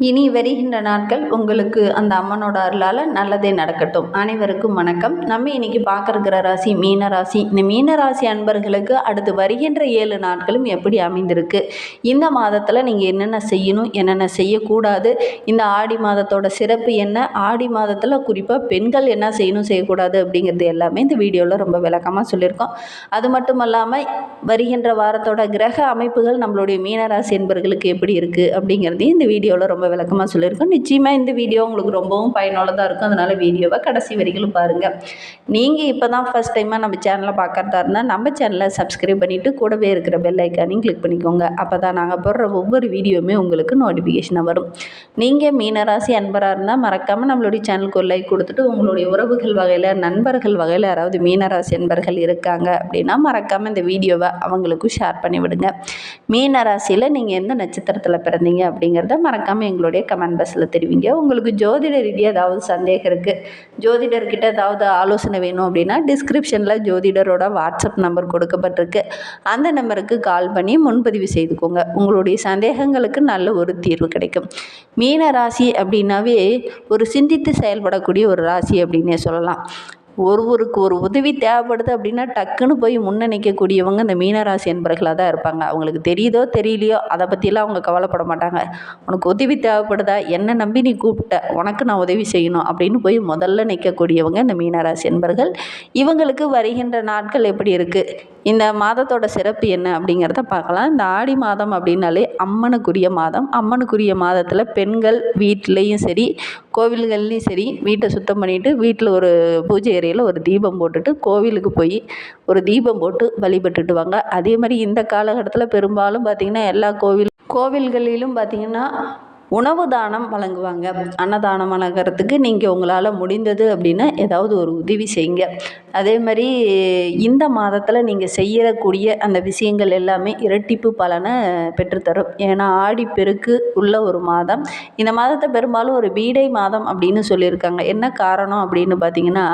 இனி வருகின்ற நாட்கள் உங்களுக்கு அந்த அம்மனோட அருளால் நல்லதே நடக்கட்டும். அனைவருக்கும் வணக்கம். நம்ம இன்றைக்கி பார்க்குற ராசி மீன ராசி. இந்த மீன ராசி அன்பர்களுக்கு அடுத்து வருகின்ற ஏழு நாட்களும் எப்படி அமைந்திருக்கு? இந்த மாதத்தில் நீங்கள் என்னென்ன செய்யணும் என்னென்ன செய்யக்கூடாது? இந்த ஆடி மாதத்தோட சிறப்பு என்ன? ஆடி மாதத்தில் குறிப்பாக பெண்கள் என்ன செய்யணும் செய்யக்கூடாது அப்படிங்கிறது எல்லாமே இந்த வீடியோவில் ரொம்ப விளக்கமாக சொல்லியிருக்கோம். அது மட்டும் இல்லாமல் வருகின்ற வாரத்தோட கிரக அமைப்புகள் நம்மளுடைய மீனராசி என்பர்களுக்கு எப்படி இருக்குது அப்படிங்கிறதையும் இந்த வீடியோவில் ரொம்ப ரொம்ப விளக்கமாக சொல்லியிருக்கோம். நிச்சயமாக இந்த வீடியோ உங்களுக்கு ரொம்பவும் பயனுள்ளதாக இருக்கும். அதனால் வீடியோவை கடைசி வரைக்கும் பாருங்கள் நீங்கள் இப்போ தான் ஃபஸ்ட் டைமாக நம்ம சேனலை பார்க்குறதா இருந்தால் நம்ம சேனலை சப்ஸ்கிரைப் பண்ணிவிட்டு கூடவே இருக்கிற பெல் ஐக்கானையும் கிளிக் பண்ணிக்கோங்க. அப்போ தான் நாங்கள் போடுற ஒவ்வொரு வீடியோவுமே உங்களுக்கு நோட்டிஃபிகேஷனாக வரும். நீங்கள் மீனராசி அன்பராக இருந்தால் மறக்காமல் நம்மளுடைய சேனலுக்கு ஒரு லைக் கொடுத்துட்டு உங்களுடைய உறவுகள் வகையில் நண்பர்கள் வகையில் யாராவது மீனராசி அன்பர்கள் இருக்காங்க அப்படின்னா மறக்காமல் இந்த வீடியோவை அவங்களுக்கும் ஷேர் பண்ணி விடுங்க மீனராசியில் நீங்கள் எந்த நட்சத்திரத்தில் பிறந்தீங்க அப்படிங்கிறத மறக்காமல் எங்களுடைய கமெண்ட் பாக்ஸில் தெரிவிங்க. உங்களுக்கு ஜோதிட ரீதியாக ஏதாவது சந்தேகம் இருக்குது ஜோதிடர்கிட்ட ஏதாவது ஆலோசனை வேணும் அப்படின்னா டிஸ்கிரிப்ஷனில் ஜோதிடரோட வாட்ஸ்அப் நம்பர் கொடுக்கப்பட்டிருக்கு. அந்த நம்பருக்கு கால் பண்ணி முன்பதிவு செய்துக்கோங்க. உங்களுடைய சந்தேகங்களுக்கு நல்ல ஒரு தீர்வு கிடைக்கும். மீன ராசி அப்படின்னாவே ஒரு சிந்தித்து செயல்படக்கூடிய ஒரு ராசி அப்படின்னே சொல்லலாம். ஒருவருக்கு ஒரு உதவி தேவைப்படுது அப்படின்னா டக்குன்னு போய் முன்ன நிற்கக்கூடியவங்க இந்த மீனராசி என்பர்களாக தான் இருப்பாங்க. அவங்களுக்கு தெரியுதோ தெரியலையோ அதை பற்றிலாம் அவங்க கவலைப்பட மாட்டாங்க. உனக்கு உதவி தேவைப்படுதா? என்னை நம்பி நீ கூப்பிட்ட. உனக்கு நான் உதவி செய்யணும் அப்படின்னு போய் முதல்ல நிற்கக்கூடியவங்க இந்த மீனராசி என்பர்கள். இவங்களுக்கு வருகின்ற நாட்கள் எப்படி இருக்குது இந்த மாதத்தோட சிறப்பு என்ன அப்படிங்கிறத பார்க்கலாம். இந்த ஆடி மாதம் அப்படின்னாலே அம்மனுக்குரிய மாதம். அம்மனுக்குரிய மாதத்தில் பெண்கள் வீட்லேயும் சரி கோவில்கள்லேயும் சரி வீட்டை சுத்தம் பண்ணிவிட்டு வீட்டில் ஒரு பூஜை அறையில் ஒரு தீபம் போட்டுட்டு கோவிலுக்கு போய் ஒரு தீபம் போட்டு வழிபட்டுட்டு வாங்க அதே மாதிரி இந்த காலகட்டத்தில் பெரும்பாலும் பார்த்திங்கன்னா எல்லா கோவில் கோவில்களிலும் பார்த்திங்கன்னா உணவு தானம் வழங்குவாங்க. அன்னதானம் வழங்குறதுக்கு நீங்கள் உங்களால் முடிந்தது அப்படின்னா ஏதாவது ஒரு உதவி செய்யுங்க. அதே மாதிரி இந்த மாதத்தில் நீங்கள் செய்யக்கூடிய அந்த விஷயங்கள் எல்லாமே இரட்டிப்பு பலனை பெற்றுத்தரும். ஏன்னா ஆடிப்பெருக்கு உள்ள ஒரு மாதம். இந்த மாதத்தை பெரும்பாலும் ஒரு பீடை மாதம் அப்படின்னு சொல்லியிருக்காங்க. என்ன காரணம் அப்படின்னு பார்த்தீங்கன்னா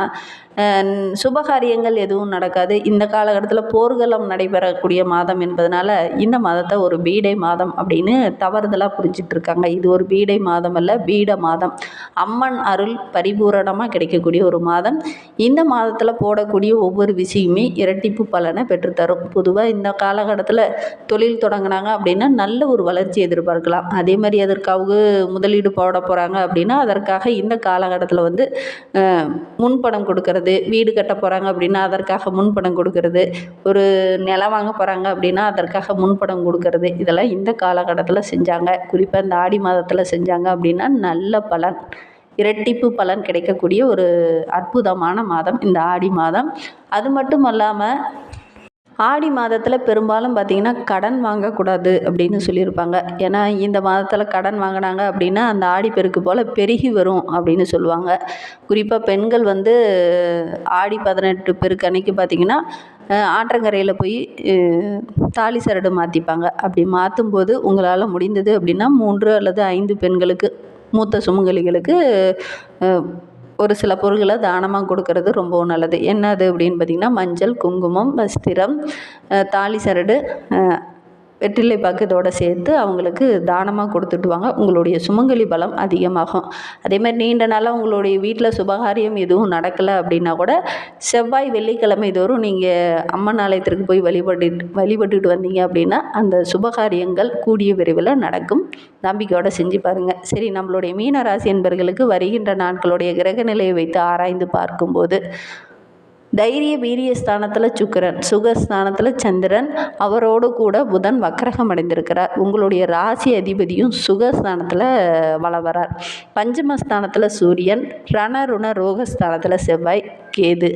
சுபகாரியங்கள் எதுவும் நடக்காது. இந்த காலகட்டத்தில் போர்க்களம் நடைபெறக்கூடிய மாதம் என்பதனால இந்த மாதத்தை ஒரு பீடை மாதம் அப்படின்னு தவறுதலாக புரிஞ்சிட்ருக்காங்க இது ஒரு பீடை மாதம் அல்ல பீட மாதம். அம்மன் அருள் பரிபூரணமாக கிடைக்கக்கூடிய ஒரு மாதம். இந்த மாதத்தில் போடக்கூடிய ஒவ்வொரு விஷயமே இரட்டிப்பு பலனை பெற்றுத்தரும். பொதுவாக இந்த காலகட்டத்தில் தொழில் தொடங்கினாங்க அப்படின்னா நல்ல ஒரு வளர்ச்சி எதிர்பார்க்கலாம். அதே மாதிரி அதற்காக முதலீடு போட போகிறாங்க அப்படின்னா அதற்காக இந்த காலகட்டத்தில் வந்து முன்பணம் கொடுக்கறது கொடுக்கறது வீடு கட்ட போகிறாங்க அப்படின்னா அதற்காக முன்பணம் கொடுக்கறது. ஒரு நிலம் வாங்க போகிறாங்க அப்படின்னா அதற்காக முன்பணம் கொடுக்கறது. இதெல்லாம் இந்த காலகட்டத்தில் செஞ்சாங்க. குறிப்பாக இந்த ஆடி மாதத்தில் செஞ்சாங்க அப்படின்னா நல்ல பலன். இரட்டிப்பு பலன் கிடைக்கக்கூடிய ஒரு அற்புதமான மாதம் இந்த ஆடி மாதம். அது மட்டும் அல்லாமல் ஆடி மாதத்தில் பெரும்பாலும் பார்த்திங்கன்னா கடன் வாங்கக்கூடாது அப்படின்னு சொல்லியிருப்பாங்க. ஏன்னா இந்த மாதத்தில் கடன் வாங்கினாங்க அப்படின்னா அந்த ஆடிப்பெருக்கு போல் பெருகி வரும் அப்படின்னு சொல்லுவாங்க. குறிப்பாக பெண்கள் வந்து ஆடி பதினெட்டு பெருக்கு அன்னைக்கு பார்த்திங்கன்னா ஆற்றங்கரையில் போய் தாலி சரடு மாற்றிப்பாங்க அப்படி மாற்றும்போது உங்களால் முடிந்தது அப்படின்னா மூன்று அல்லது ஐந்து பெண்களுக்கு மூத்த சுமங்கலிகளுக்கு ஒரு சில பொருட்களை தானமாக கொடுக்கறது ரொம்பவும் நல்லது. என்னது அப்படின்னு பார்த்திங்கன்னா மஞ்சள் குங்குமம் வஸ்திரம் தாலி சரடு வெற்றிலை பாக்கு இதோடு சேர்த்து அவங்களுக்கு தானமாக கொடுத்துட்டு வாங்க உங்களுடைய சுமங்கலி பலம் அதிகமாகும். அதேமாதிரி நீண்ட நாளாக உங்களுடைய வீட்டில் சுபகாரியம் எதுவும் நடக்கலை அப்படின்னா கூட செவ்வாய் வெள்ளிக்கிழமை தோறும் நீங்கள் அம்மன் ஆலயத்திற்கு போய் வழிபட்டு வழிபட்டுட்டு வந்தீங்க அப்படின்னா அந்த சுபகாரியங்கள் கூடிய விரைவில் நடக்கும். நம்பிக்கையோடு செஞ்சு பாருங்கள் சரி நம்மளுடைய மீனராசி என்பர்களுக்கு வருகின்ற நாட்களுடைய கிரக நிலையை வைத்து ஆராய்ந்து பார்க்கும்போது தைரிய வீரிய ஸ்தானத்தில் சுக்கரன் சுகஸ்தானத்தில் சந்திரன் அவரோடு கூட புதன் வக்கரகம் அடைந்திருக்கிறார். உங்களுடைய ராசி அதிபதியும் சுகஸ்தானத்தில் வளவரார் பஞ்சமஸ்தானத்தில் சூரியன் ரணருண ரோகஸ்தானத்தில் செவ்வாய் கேது.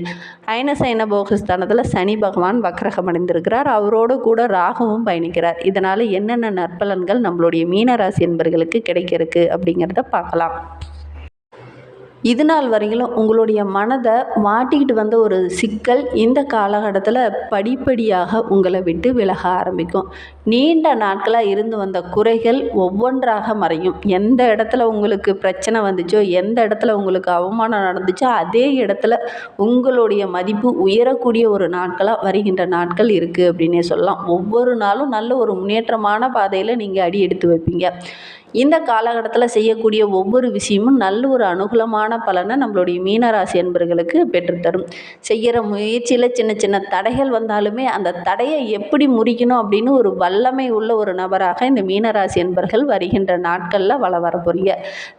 அயனசைன போகஸ்தானத்தில் சனி பகவான் வக்கரகம் அடைந்திருக்கிறார். அவரோடு கூட ராகவும் பயணிக்கிறார். இதனால் என்னென்ன நற்பலன்கள் நம்மளுடைய மீனராசி என்பர்களுக்கு கிடைக்கிறதுக்கு அப்படிங்கிறத பார்க்கலாம். இது நாள் வரையிலும் உங்களுடைய மனதை மாட்டிக்கிட்டு வந்த ஒரு சிக்கல் இந்த காலகட்டத்தில் படிப்படியாக உங்களை விட்டு விலக ஆரம்பிக்கும். நீண்ட நாட்களாக இருந்து வந்த குறைகள் ஒவ்வொன்றாக மறையும். எந்த இடத்துல உங்களுக்கு பிரச்சனை வந்துச்சோ எந்த இடத்துல உங்களுக்கு அவமானம் நடந்துச்சோ அதே இடத்துல உங்களுடைய மதிப்பு உயரக்கூடிய ஒரு நாட்களாக வருகின்ற நாட்கள் இருக்குது அப்படின்னே சொல்லலாம். ஒவ்வொரு நாளும் நல்ல ஒரு முன்னேற்றமான பாதையில் நீங்கள் அடி எடுத்து வைப்பீங்க. இந்த காலகட்டத்தில் செய்யக்கூடிய ஒவ்வொரு விஷயமும் நல்ல ஒரு அனுகூலமான பலனை நம்மளுடைய மீனராசி என்பர்களுக்கு பெற்றுத்தரும் செய்கிற முயற்சியில் சின்ன சின்ன தடைகள் வந்தாலுமே அந்த தடையை எப்படி முறிக்கணும் அப்படின்னு ஒரு வல்லமை உள்ள ஒரு நபராக இந்த மீனராசி என்பர்கள் வருகின்ற நாட்களில் வள வர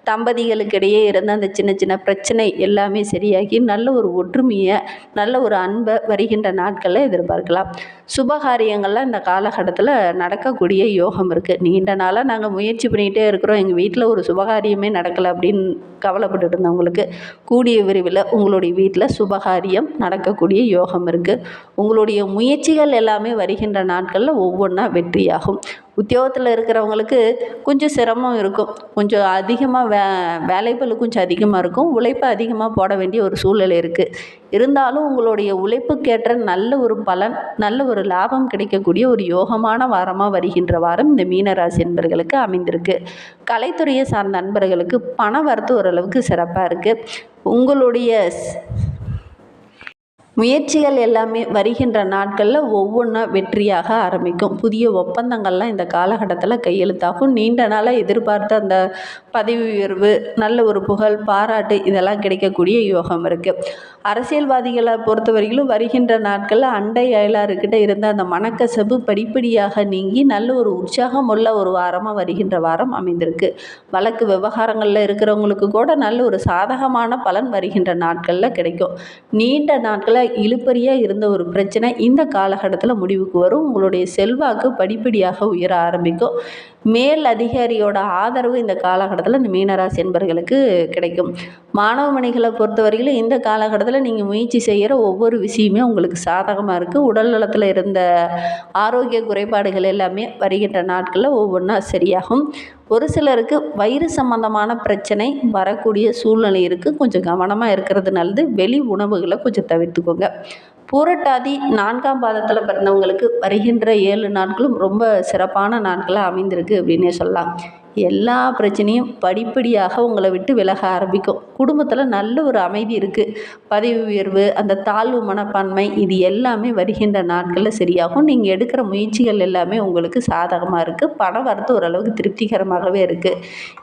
தம்பதிகளுக்கிடையே இருந்த அந்த சின்ன சின்ன பிரச்சனை எல்லாமே சரியாகி நல்ல ஒரு ஒற்றுமையை நல்ல ஒரு அன்பை வருகின்ற நாட்களில் எதிர்பார்க்கலாம். சுபகாரியங்கள்லாம் இந்த காலகட்டத்தில் நடக்கக்கூடிய யோகம் இருக்குது நீண்ட நாளாக நாங்கள் முயற்சி பண்ணிகிட்டே இருக்கிறோம். எங்கள் வீட்டில் ஒரு சுபகாரியமே நடக்கலை அப்படின்னு கவலைப்பட்டுட்டு இருந்தவங்களுக்கு கூடிய விரைவில் உங்களுடைய வீட்டில் சுபகாரியம் நடக்கக்கூடிய யோகம் இருக்குது உங்களுடைய முயற்சிகள் எல்லாமே வருகின்ற நாட்களில் ஒவ்வொன்றா வெற்றியாகும். உத்தியோகத்தில் இருக்கிறவங்களுக்கு கொஞ்சம் சிரமம் இருக்கும். கொஞ்சம் அதிகமாக வே வேலைப்பளு கொஞ்சம் அதிகமாக இருக்கும். உழைப்பு அதிகமாக போட வேண்டிய ஒரு சூழ்நிலை இருக்குது இருந்தாலும் உங்களுடைய உழைப்புக்கேற்ற நல்ல ஒரு பலன் நல்ல ஒரு லாபம் கிடைக்கக்கூடிய ஒரு யோகமான வாரமாக வருகின்ற வாரம் இந்த மீனராசி என்பர்களுக்கு அமைந்திருக்கு. கலைத்துறையை சார்ந்த நண்பர்களுக்கு பண வரத்து ஓரளவுக்கு சிறப்பாக இருக்குது உங்களுடைய முயற்சிகள் எல்லாமே வருகின்ற நாட்களில் ஒவ்வொன்றா வெற்றியாக ஆரம்பிக்கும். புதிய ஒப்பந்தங்கள்லாம் இந்த காலகட்டத்தில் கையெழுத்தாகும். நீண்ட நாளாக எதிர்பார்த்த அந்த பதவி உயர்வு நல்ல ஒரு புகழ் பாராட்டு இதெல்லாம் கிடைக்கக்கூடிய யோகம் இருக்குது அரசியல்வாதிகளை பொறுத்தவரையிலும் வருகின்ற நாட்களில் அண்டை அயலாருக்கிட்ட இருந்த அந்த மனக்கசப்பு படிப்படியாக நீங்கி நல்ல ஒரு உற்சாகம் உள்ள ஒரு வாரமாக வருகின்ற வாரம் அமைந்திருக்கு. வழக்கு விவகாரங்களில் இருக்கிறவங்களுக்கு கூட நல்ல ஒரு சாதகமான பலன் வருகின்ற நாட்களில் கிடைக்கும். நீண்ட நாட்களில் இழுபறியாக இருந்த ஒரு பிரச்சனை இந்த காலகட்டத்தில் முடிவுக்கு வரும். உங்களுடைய செல்வாக்கு படிப்படியாக உயர ஆரம்பிக்கும். மேல் அதிகாரியோட ஆதரவு இந்த காலகட்டத்தில் இந்த மீனராசி என்பர்களுக்கு கிடைக்கும். மாணவ மணிகளை பொறுத்தவரையிலும் இந்த காலகட்டத்தில் நீங்கள் முயற்சி செய்கிற ஒவ்வொரு விஷயமே உங்களுக்கு சாதகமாக இருக்குது உடல் நலத்தில் இருந்த ஆரோக்கிய குறைபாடுகள் எல்லாமே வருகின்ற நாட்களில் ஒவ்வொன்றா சரியாகும். ஒரு சிலருக்கு வயிறு சம்பந்தமான பிரச்சனை வரக்கூடிய சூழ்நிலை இருக்குது கொஞ்சம் கவனமாக இருக்கிறது நல்லது. வெளி உணவுகளை கொஞ்சம் தவிர்த்துக்கோங்க. பூரட்டாதி நான்காம் பாதத்தில் பிறந்தவங்களுக்கு வருகின்ற ஏழு நாட்களும் ரொம்ப சிறப்பான நாட்களாக அமைந்திருக்கு அப்படின்னே சொல்லலாம். எல்லா பிரச்சனையும் படிப்படியாக உங்களை விட்டு விலக ஆரம்பிக்கும். குடும்பத்தில் நல்ல ஒரு அமைதி இருக்குது பதவி உயர்வு அந்த தாழ்வு மனப்பான்மை இது எல்லாமே வருகின்ற நாட்களில் சரியாகும். நீங்கள் எடுக்கிற முயற்சிகள் எல்லாமே உங்களுக்கு சாதகமாக இருக்குது பண வரத்து ஓரளவுக்கு திருப்திகரமாகவே இருக்குது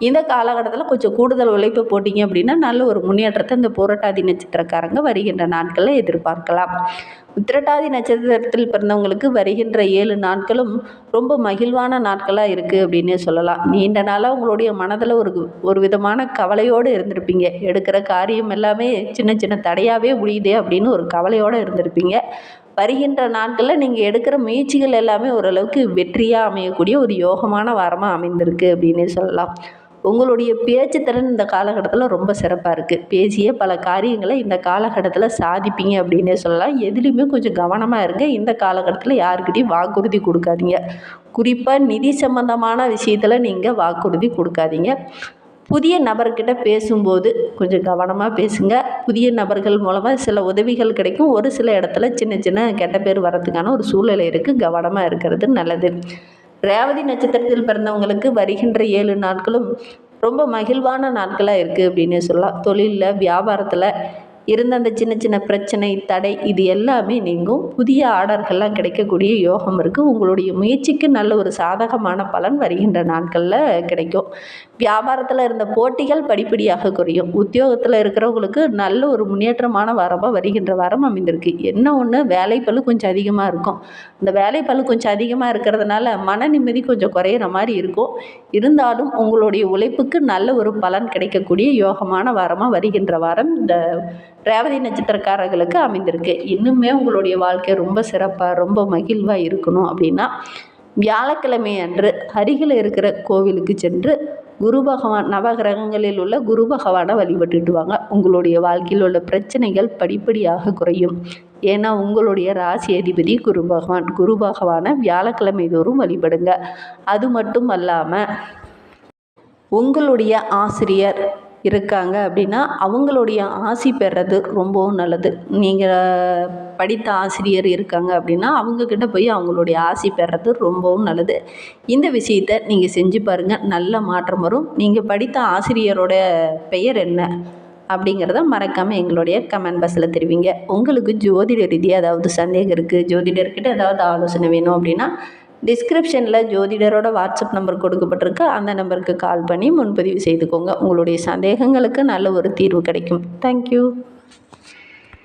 இந்த காலகட்டத்தில் கொஞ்சம் கூடுதல் உழைப்பு போட்டிங்க அப்படின்னா நல்ல ஒரு முன்னேற்றத்தை இந்த புரட்டாதி நட்சத்திரக்காரங்க வருகின்ற நாட்களில் எதிர்பார்க்கலாம். உத்திரட்டாதி நட்சத்திரத்தில் பிறந்தவங்களுக்கு வருகின்ற ஏழு நாட்களும் ரொம்ப மகிழ்வான நாட்களாக இருக்குது அப்படின்னே சொல்லலாம். நீண்ட நாளாக உங்களுடைய மனதில் ஒரு ஒரு விதமான கவலையோடு இருந்திருப்பீங்க. எடுக்கிற காரியம் எல்லாமே சின்ன சின்ன தடையாகவே முடியுதே அப்படின்னு ஒரு கவலையோடு இருந்திருப்பீங்க. வருகின்ற நாட்களில் நீங்கள் எடுக்கிற முயற்சிகள் எல்லாமே ஓரளவுக்கு வெற்றியாக அமையக்கூடிய ஒரு யோகமான வாரமாக அமைந்திருக்கு அப்படின்னே சொல்லலாம். உங்களுடைய பேச்சு திறன் இந்த காலகட்டத்தில் ரொம்ப சிறப்பாக இருக்குது பேசிய பல காரியங்களை இந்த காலகட்டத்தில் சாதிப்பீங்க அப்படின்னே சொல்லலாம். எதுலேயுமே கொஞ்சம் கவனமாக இருங்க. இந்த காலகட்டத்தில் யாருக்கிட்டையும் வாக்குறுதி கொடுக்காதீங்க. குறிப்பாக நிதி சம்பந்தமான விஷயத்தில் நீங்கள் வாக்குறுதி கொடுக்காதீங்க. புதிய நபர்கிட்ட பேசும்போது கொஞ்சம் கவனமாக பேசுங்க. புதிய நபர்கள் மூலமாக சில உதவிகள் கிடைக்கும். ஒரு சில இடத்துல சின்ன சின்ன கெட்ட பேர் வரதுக்கான ஒரு சூழ்நிலை இருக்குது கவனமாக இருக்கிறது நல்லது. ரேவதி நட்சத்திரத்தில் பிறந்தவங்களுக்கு வருகின்ற ஏழு நாட்களும் ரொம்ப மகிழ்வான நாட்களாக இருக்குது அப்படின்னு சொல்லலாம். தொழிலில் வியாபாரத்தில் இருந்த அந்த சின்ன சின்ன பிரச்சனை தடை இது எல்லாமே நீங்கும். புதிய ஆர்டர்கள்லாம் கிடைக்கக்கூடிய யோகம் இருக்குது உங்களுடைய முயற்சிக்கு நல்ல ஒரு சாதகமான பலன் வருகின்ற நாட்களில் கிடைக்கும். வியாபாரத்தில் இருந்த போட்டிகள் படிப்படியாக குறையும். உத்தியோகத்தில் இருக்கிறவங்களுக்கு நல்ல ஒரு முன்னேற்றமான வாரமாக வருகின்ற வாரம் அமைந்திருக்கு. என்ன ஒன்று வேலைப்பளு கொஞ்சம் அதிகமாக இருக்கும். இந்த வேலைப்பளு கொஞ்சம் அதிகமாக இருக்கிறதுனால மன நிம்மதி கொஞ்சம் குறையிற மாதிரி இருக்கும். இருந்தாலும் உங்களுடைய உழைப்புக்கு நல்ல ஒரு பலன் கிடைக்கக்கூடிய யோகமான வாரமாக வருகின்ற வாரம் இந்த ரேவதி நட்சத்திரக்காரர்களுக்கு அமைந்திருக்கு. இன்னுமே உங்களுடைய வாழ்க்கை ரொம்ப சிறப்பாக ரொம்ப மகிழ்வாக இருக்கணும் அப்படின்னா வியாழக்கிழமை அன்று அருகில் இருக்கிற கோவிலுக்கு சென்று குரு பகவான் நவகிரகங்களில் உள்ள குரு பகவானை வழிபட்டுட்டு வாங்க. உங்களுடைய வாழ்க்கையில் உள்ள பிரச்சனைகள் படிப்படியாக குறையும். ஏன்னா உங்களுடைய ராசி அதிபதி குரு பகவான் குரு பகவானை வியாழக்கிழமை தோறும் வழிபடுங்க. அது மட்டும் அல்லாமல் உங்களுடைய ஆசிரியர் இருக்காங்க அப்படின்னா அவங்களுடைய ஆசி பெறது ரொம்பவும் நல்லது. நீங்கள் படித்த ஆசிரியர் இருக்காங்க அப்படின்னா அவங்கக்கிட்ட போய் அவங்களுடைய ஆசி பெறது ரொம்பவும் நல்லது. இந்த விஷயத்தை நீங்கள் செஞ்சு பாருங்கள் நல்ல மாற்றம் வரும். நீங்கள் படித்த ஆசிரியரோட பெயர் என்ன அப்படிங்கிறத மறக்காமல் எங்களுடைய கமெண்ட் பாக்ஸில் தெரிவிங்க. உங்களுக்கு ஜோதிட ரீதியாக ஏதாவது சந்தேகம் இருக்குது ஜோதிடர்கிட்ட ஏதாவது ஆலோசனை வேணும் அப்படின்னா டிஸ்கிரிப்ஷனில் ஜோதிடரோட வாட்ஸ்அப் நம்பர் கொடுக்கப்பட்டிருக்கு. அந்த நம்பருக்கு கால் பண்ணி முன்பதிவு செய்துக்கோங்க. உங்களுடைய சந்தேகங்களுக்கு நல்ல ஒரு தீர்வு கிடைக்கும். தேங்க்யூ